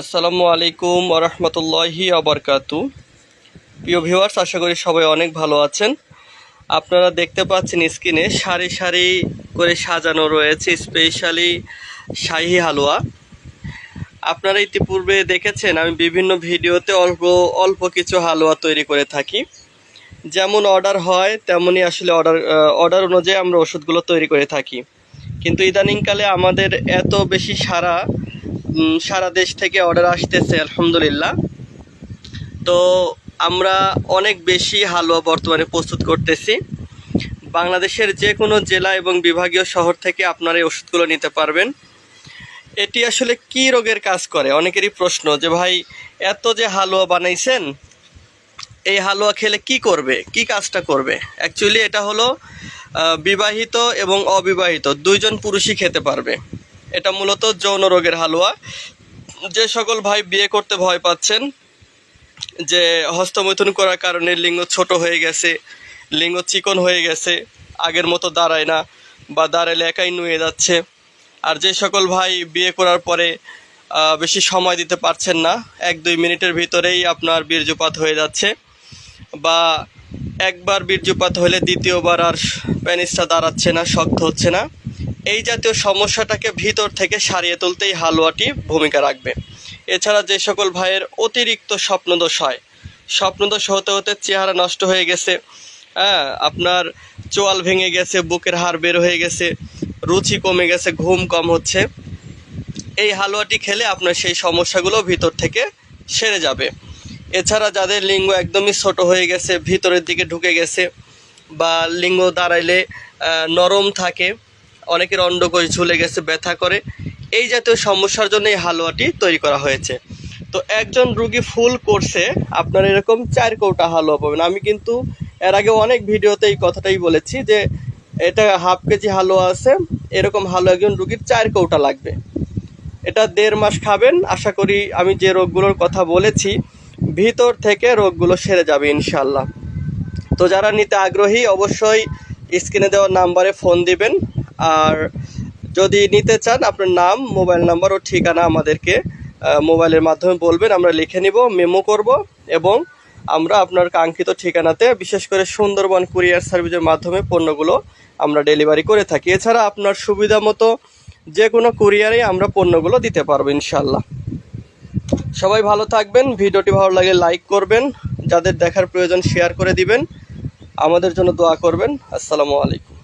আসসালামু আলাইকুম ওরহমতুল্লাহি আবরকাতু প্রিয় ভিউয়ার্স, আশা করি সবাই অনেক ভালো আছেন। আপনারা দেখতে পাচ্ছেন স্ক্রিনে সারি সারি করে সাজানো রয়েছে স্পেশালি শাহি হালুয়া। আপনারা ইতিপূর্বে দেখেছেন, আমি বিভিন্ন ভিডিওতে অল্প অল্প কিছু হালুয়া তৈরি করে থাকি। যেমন অর্ডার হয়, তেমনই আসলে অর্ডার অর্ডার অনুযায়ী আমরা ওষুধগুলো তৈরি করে থাকি। কিন্তু ইদানিংকালে আমাদের এত বেশি সারা সারা দেশ থেকে অর্ডার আসতেছে, আলহামদুলিল্লাহ। তো আমরা অনেক বেশি হালুয়া বর্তমানে প্রস্তুত করতেছি। বাংলাদেশের যে কোনো জেলা এবং বিভাগীয় শহর থেকে আপনারা এই ওষুধগুলো নিতে পারবেন। এটি আসলে কি রোগের কাজ করে? অনেকেরই প্রশ্ন যে, ভাই, এত যে হালুয়া বানাইছেন, এই হালুয়া খেলে কি করবে? কি কাজটা করবে? অ্যাকচুয়ালি এটা হলো বিবাহিত এবং অবিবাহিত, দুইজন পুরুষই খেতে পারবে। এটা মূলত যৌন রোগের হালুয়া। যে সকল ভাই বিয়ে করতে ভয় পাচ্ছেন, যে হস্তমৈথুন করার কারণে লিঙ্গ ছোট হয়ে গেছে, লিঙ্গ চিকন হয়ে গেছে, আগের মতো দাঁড়ায় না বা দাঁড়ালে একাই নুয়ে যাচ্ছে। আর যে সকল ভাই বিয়ে করার পরে বেশি সময় দিতে পারছেন না, এক দুই মিনিটের ভিতরেই আপনার বীর্যপাত হয়ে যাচ্ছে বা একবার বীর্যপাত হলে দ্বিতীয়বার আর প্যানিসটা দাঁড়াচ্ছে না, শক্ত হচ্ছে না। এই জাতীয় সমস্যাটাকে ভিতর থেকে সারিয়ে তুলতেই হালুয়াটি ভূমিকা রাখবে। এছাড়া যে সকল ভাইয়ের অতিরিক্ত স্বপ্নদোষ হয়, স্বপ্নদোষ হতে হতে চেহারা নষ্ট হয়ে গেছে হ্যাঁ আপনার চোয়াল ভেঙে গেছে, বুকের হাড় বের হয়ে গেছে, রুচি কমে গেছে, ঘুম কম হচ্ছে, এই হালুয়াটি খেলে আপনার সেই সমস্যাগুলো ভিতর থেকে সেরে যাবে। এছাড়া যাদের লিঙ্গ একদমই ছোট হয়ে গেছে, ভিতরের দিকে ঢুকে গেছে বা লিঙ্গ দাঁড়াইলে নরম থাকে অনেকের অন্ডকোষ ঝুলে গেছে, ব্যথা করে। এই জাতীয় সমস্যার জন্য এই হালুয়াটি তৈরি করা হয়েছে। তো একজন রুগী ফুল কোর্সে আপনার এরকম চার কৌটা হালুয়া পাবেন। আমি কিন্তু এর আগে অনেক ভিডিওতে এই কথাটাই বলেছি যে, এটা হাফ কেজি হালুয়া আছে, এরকম হালুয়া একজন রুগীর চার কৌটা লাগবে। এটা দেড় মাস খাবেন, আশা করি আমি যে রোগগুলোর কথা বলেছি, ভিতর থেকে রোগগুলো সেরে যাবে ইনশাল্লাহ তো যারা নিতে আগ্রহী, অবশ্যই স্ক্রিনে দেওয়া নাম্বারে ফোন দিবেন। আর যদি নিতে চান আপনার নাম, মোবাইল নাম্বার ও ঠিকানা আমাদেরকে মোবাইলের মাধ্যমে বলবেন, আমরা লিখে নিব, মেমো করব এবং আমরা আপনার কাঙ্ক্ষিত ঠিকানাতে, বিশেষ করে সুন্দরবন কুরিয়ার সার্ভিসের মাধ্যমে পণ্যগুলো আমরা ডেলিভারি করে থাকি। এছাড়া আপনার সুবিধা মতো যে কোনো কুরিয়ারে আমরা পণ্যগুলো দিতে পারব ইনশাল্লাহ সবাই ভালো থাকবেন, ভিডিওটি ভালো লাগে লাইক করবেন, যাদের দেখার প্রয়োজন শেয়ার করে দিবেন। আমাদের জন্য দোয়া করবেন। আসসালামু আলাইকুম।